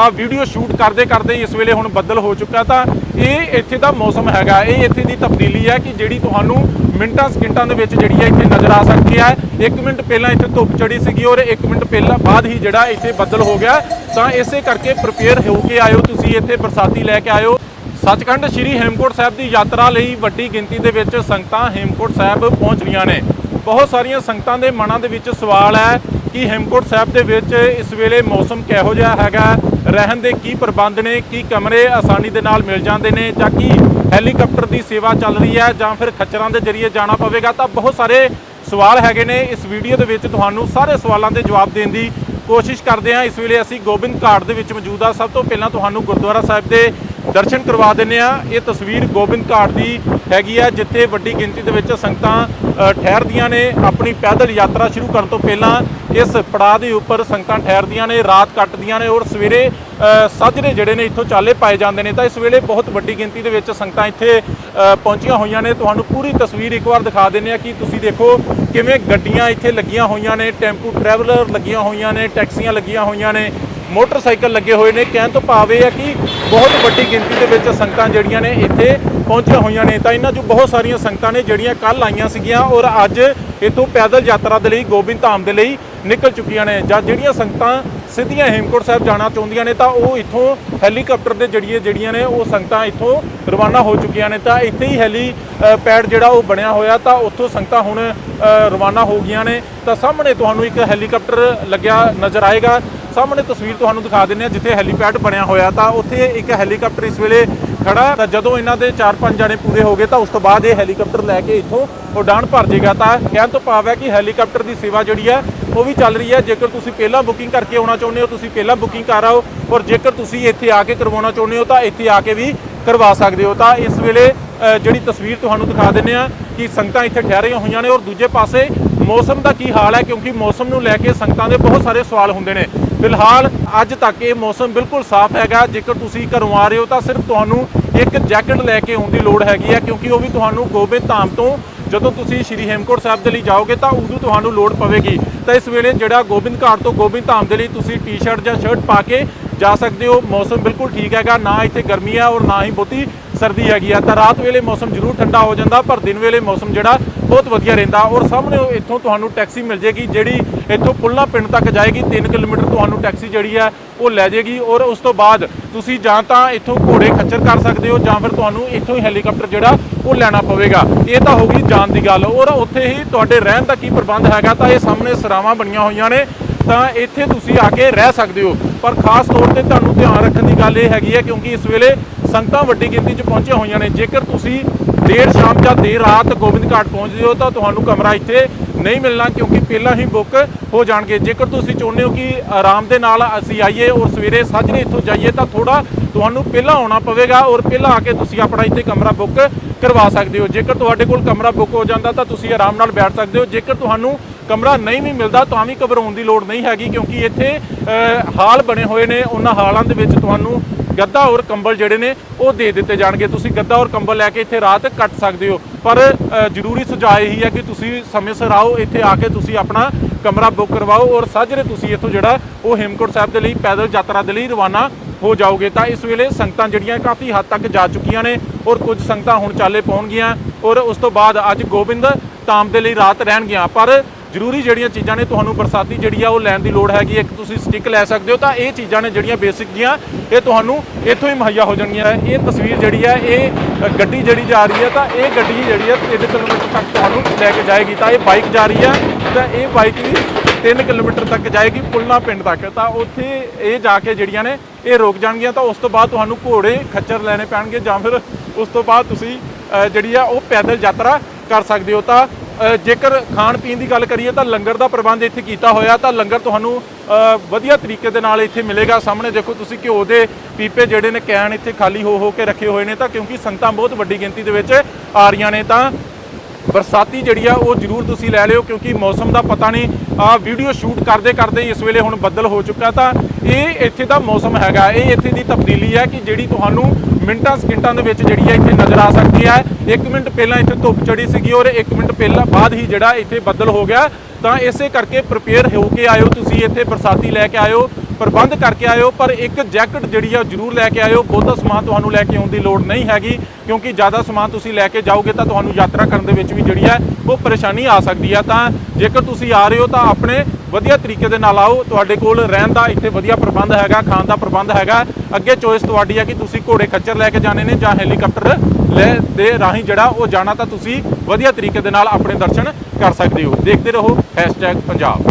ਆ video shoot ਕਰਦੇ ਕਰਦੇ ਇਸ ਵੇਲੇ ਹੁਣ ਬੱਦਲ ਹੋ ਚੁੱਕਾ ਤਾਂ ਇਹ ਇੱਥੇ ਦਾ ਮੌਸਮ ਹੈਗਾ। ਇਹ ਇੱਥੇ ਦੀ ਤਬਦੀਲੀ ਹੈ ਕਿ ਜਿਹੜੀ ਤੁਹਾਨੂੰ ਮਿੰਟਾਂ ਸਕਿੰਟਾਂ ਦੇ ਵਿੱਚ ਜਿਹੜੀ ਹੈ ਇੱਥੇ ਨਜ਼ਰ ਆ ਸਕਦੀ ਹੈ। 1 ਮਿੰਟ ਪਹਿਲਾਂ ਇੱਥੇ ਧੁੱਪ ਚੜੀ ਸੀਗੀ ਔਰ 1 ਮਿੰਟ ਪਹਿਲਾਂ ਬਾਅਦ ਹੀ ਜਿਹੜਾ ਇੱਥੇ ਬੱਦਲ ਹੋ ਗਿਆ। ਤਾਂ ਇਸੇ ਕਰਕੇ ਪ੍ਰਪੇਅਰ ਹੋ ਕੇ ਆਇਓ ਤੁਸੀਂ ਇੱਥੇ ਬਰਸਾਤੀ ਲੈ ਕੇ ਆਇਓ। ਸੱਚਖੰਡ ਸ੍ਰੀ ਹੇਮਕੋਟ ਸਾਹਿਬ ਦੀ ਯਾਤਰਾ ਲਈ ਵੱਡੀ ਗਿਣਤੀ ਦੇ ਵਿੱਚ ਸੰਗਤਾਂ ਹੇਮਕੋਟ ਸਾਹਿਬ ਪਹੁੰਚ ਰਹੀਆਂ ਨੇ। ਬਹੁਤ ਸਾਰੀਆਂ ਸੰਗਤਾਂ ਦੇ ਮਨਾਂ ਦੇ ਵਿੱਚ ਸਵਾਲ ਹੈ ਕਿ ਹੇਮਕੋਟ ਸਾਹਿਬ ਦੇ ਵਿੱਚ ਇਸ ਵੇਲੇ ਮੌਸਮ ਕਿਹੋ ਜਿਹਾ ਹੈਗਾ, ਰਹਿਣ ਦੇ ਕੀ ਪ੍ਰਬੰਧ ਨੇ, ਕੀ ਕਮਰੇ ਆਸਾਨੀ ਦੇ ਨਾਲ ਮਿਲ ਜਾਂਦੇ ਨੇ ਜਾਂ ਕੀ ਹੈਲੀਕਾਪਟਰ ਦੀ ਸੇਵਾ ਚੱਲ ਰਹੀ ਹੈ ਜਾਂ ਫਿਰ ਖੱਚਰਾਂ ਦੇ ਜ਼ਰੀਏ ਜਾਣਾ ਪਵੇਗਾ, ਤਾਂ ਬਹੁਤ ਸਾਰੇ ਸਵਾਲ ਹੈਗੇ ਨੇ। ਇਸ ਵੀਡੀਓ ਦੇ ਵਿੱਚ ਤੁਹਾਨੂੰ ਸਾਰੇ ਸਵਾਲਾਂ ਦੇ ਜਵਾਬ ਦੇਣ ਦੀ ਕੋਸ਼ਿਸ਼ ਕਰਦੇ ਹਾਂ। ਇਸ ਵੇਲੇ ਅਸੀਂ ਗੋਬਿੰਦ ਘਾਟ ਦੇ ਵਿੱਚ ਮੌਜੂਦ ਆ ਸਭ ਤੋਂ ਪਹਿਲਾਂ ਤੁਹਾਨੂੰ ਗੁਰਦੁਆਰਾ ਸਾਹਿਬ ਦੇ ਦਰਸ਼ਨ ਕਰਵਾ ਦਿੰਨੇ ਆ ਇਹ ਤਸਵੀਰ ਗੋਬਿੰਦ ਘਾਟ ਦੀ ਹੈਗੀ ਆ, ਜਿੱਥੇ ਵੱਡੀ ਗਿਣਤੀ ਦੇ ਵਿੱਚ ਸੰਗਤਾਂ ਠਹਿਰਦੀਆਂ ਨੇ। ਆਪਣੀ ਪੈਦਲ ਯਾਤਰਾ ਸ਼ੁਰੂ ਕਰਨ ਤੋਂ ਪਹਿਲਾਂ ਇਸ ਪੜਾਅ ਦੇ ਉੱਪਰ ਸੰਗਤਾਂ ਠਹਿਰਦੀਆਂ ਨੇ, ਰਾਤ ਕੱਟਦੀਆਂ ਨੇ ਔਰ ਸਵੇਰੇ ਸਾਜਰੇ ਜਿਹੜੇ ਨੇ ਇੱਥੋਂ ਚਾਲੇ ਪਾਏ ਜਾਂਦੇ ਨੇ। ਤਾਂ ਇਸ ਵੇਲੇ ਬਹੁਤ ਵੱਡੀ ਗਿਣਤੀ ਦੇ ਵਿੱਚ ਸੰਗਤਾਂ ਇੱਥੇ ਪਹੁੰਚੀਆਂ ਹੋਈਆਂ ਨੇ। ਤੁਹਾਨੂੰ ਪੂਰੀ ਤਸਵੀਰ ਇੱਕ ਵਾਰ ਦਿਖਾ ਦਿੰਨੇ ਆ ਕਿ ਤੁਸੀਂ ਦੇਖੋ ਕਿਵੇਂ ਗੱਡੀਆਂ ਇੱਥੇ ਲੱਗੀਆਂ ਹੋਈਆਂ ਨੇ। ਟੈਂਪੂ ਟਰੈਵਲਰ ਲੱਗੀਆਂ ਹੋਈਆਂ ਨੇ, ਟੈਕਸੀਆਂ ਲੱਗੀਆਂ ਹੋਈਆਂ ਨੇ। ਮੋਟਰਸਾਈਕਲ ਲੱਗੇ ਹੋਏ ਨੇ। ਕਹਿਣ ਤੋਂ ਭਾਵ ਇਹ ਹੈ ਕਿ ਬਹੁਤ ਵੱਡੀ ਗਿਣਤੀ ਦੇ ਵਿੱਚ ਸੰਗਤਾਂ ਜਿਹੜੀਆਂ ਨੇ ਇੱਥੇ ਪਹੁੰਚੀਆਂ ਹੋਈਆਂ ਨੇ। ਤਾਂ ਇਹਨਾਂ 'ਚੋਂ ਬਹੁਤ ਸਾਰੀਆਂ ਸੰਗਤਾਂ ਨੇ ਜਿਹੜੀਆਂ ਕੱਲ ਆਈਆਂ ਸੀਗੀਆਂ ਔਰ ਅੱਜ ਇੱਥੋਂ ਪੈਦਲ ਯਾਤਰਾ ਦੇ ਲਈ ਗੋਬਿੰਦ ਧਾਮ ਦੇ ਲਈ ਨਿਕਲ ਚੁੱਕੀਆਂ ਨੇ। ਜਾਂ ਜਿਹੜੀਆਂ ਸੰਗਤਾਂ ਸਿੱਧੀਆਂ ਹੇਮਕੁੰਟ ਸਾਹਿਬ ਜਾਣਾ ਚਾਹੁੰਦੀਆਂ ਨੇ, ਤਾਂ ਉਹ ਇੱਥੋਂ ਹੈਲੀਕਾਪਟਰ ਦੇ ਜਰੀਏ ਜਿਹੜੀਆਂ ਨੇ ਉਹ ਸੰਗਤਾਂ ਇੱਥੋਂ ਰਵਾਨਾ ਹੋ ਚੁੱਕੀਆਂ ਨੇ। ਤਾਂ ਇੱਥੇ ਹੀ ਹੈਲੀ ਪੈਡ ਜਿਹੜਾ ਉਹ ਬਣਿਆ ਹੋਇਆ, ਤਾਂ ਉੱਥੋਂ ਸੰਗਤਾਂ ਹੁਣ ਰਵਾਨਾ ਹੋ ਗਈਆਂ ਨੇ। ਤਾਂ ਸਾਹਮਣੇ ਤੁਹਾਨੂੰ ਇੱਕ ਹੈਲੀਕਾਪਟਰ ਲੱਗਿਆ ਨਜ਼ਰ ਆਏਗਾ। ਸਾਹਮਣੇ ਤਸਵੀਰ ਤੁਹਾਨੂੰ ਦਿਖਾ ਦਿੰਦੇ ਆ ਜਿੱਥੇ ਹੈਲੀਪੈਡ ਬਣਿਆ ਹੋਇਆ ਤਾਂ ਉੱਥੇ ਇੱਕ ਹੈਲੀਕਾਪਟਰ ਇਸ ਵੇਲੇ ਖੜਾ ਤਾਂ ਜਦੋਂ ਇਹਨਾਂ ਦੇ 4-5 ਜਾਣੇ ਪੂਰੇ ਹੋ ਗਏ ਤਾਂ ਉਸ ਤੋਂ ਬਾਅਦ ਇਹ ਹੈਲੀਕਾਪਟਰ ਲੈ ਕੇ ਇੱਥੋਂ ਉਡਾਣ ਭਰ ਜਾਏਗਾ ਤਾਂ ਕਹਿਣ ਤੋਂ ਭਾਵ ਹੈ ਕਿ ਹੈਲੀਕਾਪਟਰ ਦੀ ਸੇਵਾ ਜਿਹੜੀ ਹੈ, ਉਹ ਵੀ ਚੱਲ ਰਹੀ ਹੈ। ਜੇਕਰ ਤੁਸੀਂ ਪਹਿਲਾਂ ਬੁਕਿੰਗ ਕਰਕੇ ਆਉਣਾ ਚਾਹੁੰਦੇ ਹੋ, ਤੁਸੀਂ ਪਹਿਲਾਂ ਬੁਕਿੰਗ ਕਰ ਆਓ ਔਰ ਜੇਕਰ ਤੁਸੀਂ ਇੱਥੇ ਆ ਕੇ ਕਰਵਾਉਣਾ ਚਾਹੁੰਦੇ ਹੋ, ਤਾਂ ਇੱਥੇ ਆ ਕੇ ਵੀ ਕਰਵਾ ਸਕਦੇ ਹੋ। ਤਾਂ ਇਸ ਵੇਲੇ ਜਿਹੜੀ ਤਸਵੀਰ ਤੁਹਾਨੂੰ ਦਿਖਾ ਦਿੰਦੇ ਆ ਕਿ ਸੰਗਤਾਂ ਇੱਥੇ ਠਹਿਰੀਆਂ ਹੋਈਆਂ ਨੇ ਔਰ ਦੂਜੇ ਪਾਸੇ ਮੌਸਮ ਦਾ ਕੀ ਹਾਲ ਹੈ? ਕਿਉਂਕਿ ਮੌਸਮ ਨੂੰ ਲੈ ਕੇ ਸੰਗਤਾਂ ਦੇ ਬਹੁਤ ਸਾਰੇ ਸਵਾਲ ਹੁੰਦੇ ਨੇ। ਫਿਲਹਾਲ ਅੱਜ ਤੱਕ ਇਹ ਮੌਸਮ ਬਿਲਕੁਲ ਸਾਫ਼ ਹੈਗਾ। ਜੇਕਰ ਤੁਸੀਂ ਘਰੋਂ ਆ ਰਹੇ ਹੋ ਤਾਂ ਸਿਰਫ ਤੁਹਾਨੂੰ ਇੱਕ ਜੈਕਟ ਲੈ ਕੇ ਆਉਣ ਦੀ ਲੋੜ ਹੈਗੀ ਹੈ, ਕਿਉਂਕਿ ਉਹ ਵੀ ਤੁਹਾਨੂੰ ਗੋਬਿੰਦ ਧਾਮ ਤੋਂ ਜਦੋਂ ਤੁਸੀਂ ਸ਼੍ਰੀ ਹੇਮਕੋਟ ਸਾਹਿਬ ਦੇ ਲਈ ਜਾਓਗੇ ਤਾਂ ਉਦੋਂ ਤੁਹਾਨੂੰ ਲੋੜ ਪਵੇਗੀ। ਤਾਂ ਇਸ ਵੇਲੇ ਜਿਹੜਾ ਗੋਬਿੰਦ ਘਾਟ ਤੋਂ ਗੋਬਿੰਦ ਧਾਮ ਦੇ ਲਈ ਤੁਸੀਂ ਟੀ-ਸ਼ਰਟ ਜਾਂ ਸ਼ਰਟ ਪਾ ਕੇ ਜਾ ਸਕਦੇ ਹੋ। ਮੌਸਮ ਬਿਲਕੁਲ ਠੀਕ ਹੈਗਾ। ਨਾ ਇੱਥੇ ਗਰਮੀ ਹੈ ਔਰ ਨਾ ਹੀ ਬਹੁਤੀ ਸਰਦੀ ਹੈਗੀ ਆ ਤਾਂ ਰਾਤ ਵੇਲੇ ਮੌਸਮ ਜ਼ਰੂਰ ਠੰਡਾ ਹੋ ਜਾਂਦਾ, ਪਰ ਦਿਨ ਵੇਲੇ ਮੌਸਮ ਜਿਹੜਾ ਬਹੁਤ ਵਧੀਆ ਰਹਿੰਦਾ ਔਰ ਸਾਹਮਣੇ ਇੱਥੋਂ ਤੁਹਾਨੂੰ ਟੈਕਸੀ ਮਿਲ ਜੇਗੀ ਜਿਹੜੀ ਇੱਥੋਂ ਪੁੱਲਾ ਪਿੰਡ ਤੱਕ ਜਾਏਗੀ 3 ਕਿਲੋਮੀਟਰ ਤੁਹਾਨੂੰ ਟੈਕਸੀ ਜਿਹੜੀ ਹੈ, ਉਹ ਲੈ ਜੇਗੀ ਔਰ ਉਸ ਤੋਂ ਬਾਅਦ ਤੁਸੀਂ ਜਾਂ ਤਾਂ ਇੱਥੋਂ ਘੋੜੇ ਖੱਚਰ ਕਰ ਸਕਦੇ ਹੋ ਜਾਂ ਫਿਰ ਤੁਹਾਨੂੰ ਇੱਥੋਂ ਹੀ ਹੈਲੀਕਾਪਟਰ ਜਿਹੜਾ, ਉਹ ਲੈਣਾ ਪਵੇਗਾ। ਇਹ ਤਾਂ ਹੋ ਗਈ ਜਾਣ ਦੀ ਗੱਲ ਔਰ ਉੱਥੇ ਹੀ ਤੁਹਾਡੇ ਰਹਿਣ ਦਾ ਕੀ ਪ੍ਰਬੰਧ ਹੈਗਾ, ਤਾਂ ਇਹ ਸਾਹਮਣੇ ਸਰਾਵਾਂ ਬਣੀਆਂ ਹੋਈਆਂ ਨੇ, ਤਾਂ ਇੱਥੇ ਤੁਸੀਂ ਆ ਕੇ ਰਹਿ ਸਕਦੇ ਹੋ। ਪਰ ਖਾਸ ਤੌਰ ਤੇ ਤੁਹਾਨੂੰ ਧਿਆਨ ਰੱਖਣ ਦੀ ਗੱਲ ਇਹ ਹੈਗੀ ਹੈ ਕਿਉਂਕਿ ਇਸ ਵੇਲੇ ਸੰਗਤਾਂ ਵੱਡੀ ਗਿਣਤੀ 'ਚ ਪਹੁੰਚੀਆਂ ਹੋਈਆਂ ਨੇ। ਜੇਕਰ ਤੁਸੀਂ ਦੇਰ ਸ਼ਾਮ ਜਾਂ ਦੇਰ ਰਾਤ ਗੋਬਿੰਦ ਘਾਟ ਪਹੁੰਚਦੇ ਹੋ ਤਾਂ ਤੁਹਾਨੂੰ ਕਮਰਾ ਇੱਥੇ ਨਹੀਂ ਮਿਲਣਾ ਕਿਉਂਕਿ ਪਹਿਲਾਂ ਹੀ ਬੁੱਕ ਹੋ ਜਾਣਗੇ। ਜੇਕਰ ਤੁਸੀਂ ਚਾਹੁੰਦੇ ਹੋ ਕਿ ਆਰਾਮ ਦੇ ਨਾਲ ਅਸੀਂ ਆਈਏ ਔਰ ਸਵੇਰੇ ਸਾਜਰੇ ਇੱਥੋਂ ਜਾਈਏ ਤਾਂ ਥੋੜਾ ਤੁਹਾਨੂੰ ਪਹਿਲਾਂ ਆਉਣਾ ਪਵੇਗਾ ਔਰ ਪਹਿਲਾਂ ਆ ਕੇ ਤੁਸੀਂ ਆਪਣਾ ਇੱਥੇ ਕਮਰਾ ਬੁੱਕ ਕਰਵਾ ਸਕਦੇ ਹੋ। ਜੇਕਰ ਤੁਹਾਡੇ ਕੋਲ ਕਮਰਾ ਬੁੱਕ ਹੋ ਜਾਂਦਾ ਤਾਂ ਤੁਸੀਂ ਆਰਾਮ ਨਾਲ ਬੈਠ ਸਕਦੇ ਹੋ। ਜੇਕਰ ਤੁਹਾਨੂੰ ਕਮਰਾ ਨਹੀਂ ਵੀ ਮਿਲਦਾ ਤਾਂ ਵੀ ਘਬਰਾਉਣ ਦੀ ਲੋੜ ਨਹੀਂ ਹੈਗੀ ਕਿਉਂਕਿ ਇੱਥੇ ਹਾਲ ਬਣੇ ਹੋਏ ਨੇ। ਉਹਨਾਂ ਹਾਲਾਂ ਦੇ ਵਿੱਚ ਤੁਹਾਨੂੰ ਗੱਦਾ ਔਰ ਕੰਬਲ ਜਿਹੜੇ ਨੇ ਉਹ ਦੇ ਦਿੱਤੇ ਜਾਣਗੇ। ਤੁਸੀਂ ਗੱਦਾ ਔਰ ਕੰਬਲ ਲੈ ਕੇ ਇੱਥੇ ਰਾਤ ਕੱਟ ਸਕਦੇ ਹੋ। ਪਰ ਜ਼ਰੂਰੀ ਸੁਝਾਅ ਇਹੀ ਹੈ ਕਿ ਤੁਸੀਂ ਸਮੇਂ ਸਿਰ ਆਓ, ਇੱਥੇ ਆ ਕੇ ਤੁਸੀਂ ਆਪਣਾ ਕਮਰਾ ਬੁੱਕ ਕਰਵਾਓ ਔਰ ਸਾਜਰੇ ਤੁਸੀਂ ਇੱਥੋਂ ਜਿਹੜਾ ਉਹ ਹੇਮਕੋਟ ਸਾਹਿਬ ਦੇ ਲਈ ਪੈਦਲ ਯਾਤਰਾ ਦੇ ਲਈ ਰਵਾਨਾ ਹੋ ਜਾਓਗੇ। ਤਾਂ ਇਸ ਵੇਲੇ ਸੰਗਤਾਂ ਜਿਹੜੀਆਂ ਕਾਫੀ ਹੱਦ ਤੱਕ ਜਾ ਚੁੱਕੀਆਂ ਨੇ ਔਰ ਕੁਝ ਸੰਗਤਾਂ ਹੁਣ ਚਾਲੇ ਪਾਉਣਗੀਆਂ ਔਰ ਉਸ ਤੋਂ ਬਾਅਦ ਅੱਜ ਗੋਬਿੰਦ ਧਾਮ ਦੇ ਲਈ ਰਾਤ ਰਹਿਣਗੀਆਂ। ਪਰ ਜ਼ਰੂਰੀ ਜਿਹੜੀਆਂ ਚੀਜ਼ਾਂ ਨੇ ਤੁਹਾਨੂੰ ਬਰਸਾਤੀ ਜਿਹੜੀ ਆ ਉਹ ਲੈਣ ਦੀ ਲੋੜ ਹੈਗੀ ਇੱਕ ਤੁਸੀਂ ਸਟਿੱਕ ਲੈ ਸਕਦੇ ਹੋ ਤਾਂ ਇਹ ਚੀਜ਼ਾਂ ਨੇ ਜਿਹੜੀਆਂ ਬੇਸਿਕ ਜੀਆਂ, ਇਹ ਤੁਹਾਨੂੰ ਇੱਥੋਂ ਹੀ ਮੁਹੱਈਆ ਹੋ ਜਾਣਗੀਆਂ। ਇਹ ਤਸਵੀਰ ਜਿਹੜੀ ਹੈ ਇਹ ਗੱਡੀ ਜਿਹੜੀ ਜਾ ਰਹੀ ਹੈ ਤਾਂ ਇਹ ਗੱਡੀ ਜਿਹੜੀ ਆ 3 ਕਿਲੋਮੀਟਰ ਤੱਕ ਤੁਹਾਨੂੰ ਲੈ ਕੇ ਜਾਏਗੀ। ਤਾਂ ਇਹ ਬਾਈਕ ਜਾ ਰਹੀ ਹੈ ਤਾਂ ਇਹ ਬਾਈਕ ਵੀ 3 ਕਿਲੋਮੀਟਰ ਤੱਕ ਜਾਏਗੀ ਪੁਲਨਾ ਪਿੰਡ ਤੱਕ। ਤਾਂ ਉੱਥੇ ਇਹ ਜਾ ਕੇ ਜਿਹੜੀਆਂ ਨੇ, ਇਹ ਰੁਕ ਜਾਣਗੀਆਂ। ਤਾਂ ਉਸ ਤੋਂ ਬਾਅਦ ਤੁਹਾਨੂੰ ਘੋੜੇ ਖੱਚਰ ਲੈਣੇ ਪੈਣਗੇ ਜਾਂ ਫਿਰ ਉਸ ਤੋਂ ਬਾਅਦ ਤੁਸੀਂ ਜਿਹੜੀ ਆ ਉਹ ਪੈਦਲ ਯਾਤਰਾ ਕਰ ਸਕਦੇ ਹੋ। ਤਾਂ ਜੇਕਰ ਖਾਣ ਪੀਣ ਦੀ ਗੱਲ ਕਰੀਏ ਤਾਂ ਲੰਗਰ ਦਾ ਪ੍ਰਬੰਧ ਇੱਥੇ ਕੀਤਾ ਹੋਇਆ ਤਾਂ ਲੰਗਰ ਤੁਹਾਨੂੰ ਵਧੀਆ ਤਰੀਕੇ ਦੇ ਨਾਲ ਇੱਥੇ ਮਿਲੇਗਾ। ਸਾਹਮਣੇ ਦੇਖੋ ਤੁਸੀਂ ਘਿਓ ਦੇ ਪੀਪੇ ਜਿਹੜੇ ਨੇ, ਕੈਨ ਇੱਥੇ ਖਾਲੀ ਹੋ ਹੋ ਕੇ ਰੱਖੇ ਹੋਏ ਨੇ ਤਾਂ ਕਿਉਂਕਿ ਸੰਗਤਾਂ ਬਹੁਤ ਵੱਡੀ ਗਿਣਤੀ ਦੇ ਵਿੱਚ ਆ ਰਹੀਆਂ ਨੇ ਤਾਂ ਬਰਸਾਤੀ ਜਿਹੜੀ ਆ ਉਹ ਜ਼ਰੂਰ ਤੁਸੀਂ ਲੈ ਲਿਓ ਕਿਉਂਕਿ ਮੌਸਮ ਦਾ ਪਤਾ ਨਹੀਂ। ਆ ਵੀਡੀਓ ਸ਼ੂਟ ਕਰਦੇ ਕਰਦੇ ਇਸ ਵੇਲੇ ਹੁਣ ਬੱਦਲ ਹੋ ਚੁੱਕਾ ਤਾਂ ਇਹ ਇੱਥੇ ਦਾ ਮੌਸਮ ਹੈਗਾ। ਇਹ ਇੱਥੇ ਦੀ ਤਬਦੀਲੀ ਹੈ ਕਿ ਜਿਹੜੀ ਤੁਹਾਨੂੰ ਮਿੰਟਾਂ ਸਕਿੰਟਾਂ ਦੇ ਵਿੱਚ ਜਿਹੜੀ ਹੈ ਇੱਥੇ ਨਜ਼ਰ ਆ ਸਕਦੀ ਹੈ। 1 ਮਿੰਟ ਪਹਿਲਾਂ ਇੱਥੇ ਧੁੱਪ ਚੜੀ ਸੀਗੀ ਔਰ 1 ਮਿੰਟ ਪਹਿਲਾਂ ਬਾਅਦ ਹੀ ਜਿਹੜਾ ਇੱਥੇ ਬੱਦਲ ਹੋ ਗਿਆ। ਤਾਂ ਇਸੇ ਕਰਕੇ ਪ੍ਰਪੇਅਰ ਹੋ ਕੇ ਆਇਓ ਤੁਸੀਂ, ਇੱਥੇ ਬਰਸਾਤੀ ਲੈ ਕੇ ਆਇਓ, ਪ੍ਰਬੰਧ ਕਰਕੇ ਆਇਓ, ਪਰ ਇੱਕ ਜੈਕਟ ਜਿਹੜੀ ਆ ਉਹ ਜ਼ਰੂਰ ਲੈ ਕੇ ਆਇਓ। ਬਹੁਤਾ ਸਮਾਨ ਤੁਹਾਨੂੰ ਲੈ ਕੇ ਆਉਣ ਦੀ ਲੋੜ ਨਹੀਂ ਹੈਗੀ, ਕਿਉਂਕਿ ਜ਼ਿਆਦਾ ਸਮਾਨ ਤੁਸੀਂ ਲੈ ਕੇ ਜਾਓਗੇ ਤਾਂ ਤੁਹਾਨੂੰ ਯਾਤਰਾ ਕਰਨ ਦੇ ਵਿੱਚ ਵੀ ਜਿਹੜੀ ਹੈ ਉਹ ਪਰੇਸ਼ਾਨੀ ਆ ਸਕਦੀ ਹੈ ਤਾਂ ਜੇਕਰ ਤੁਸੀਂ ਆ ਰਹੇ ਹੋ ਤਾਂ ਆਪਣੇ ਵਧੀਆ ਤਰੀਕੇ ਦੇ ਨਾਲ ਆਓ। ਤੁਹਾਡੇ ਕੋਲ ਰਹਿਣ ਦਾ ਇੱਥੇ ਵਧੀਆ ਪ੍ਰਬੰਧ ਹੈਗਾ, ਖਾਣ ਦਾ ਪ੍ਰਬੰਧ ਹੈਗਾ। ਅੱਗੇ ਚੋਇਸ ਤੁਹਾਡੀ ਹੈ ਕਿ ਤੁਸੀਂ ਘੋੜੇ ਖੱਚਰ ਲੈ ਕੇ ਜਾਣੇ ਨੇ ਜਾਂ ਹੈਲੀਕਾਪਟਰ ਲੈ ਦੇ ਰਾਹੀਂ ਜਿਹੜਾ ਉਹ ਜਾਣਾ ਤਾਂ ਤੁਸੀਂ ਵਧੀਆ ਤਰੀਕੇ ਦੇ ਨਾਲ ਆਪਣੇ ਦਰਸ਼ਨ ਕਰ ਸਕਦੇ ਹੋ। ਦੇਖਦੇ ਰਹੋ #ਪੰਜਾਬ।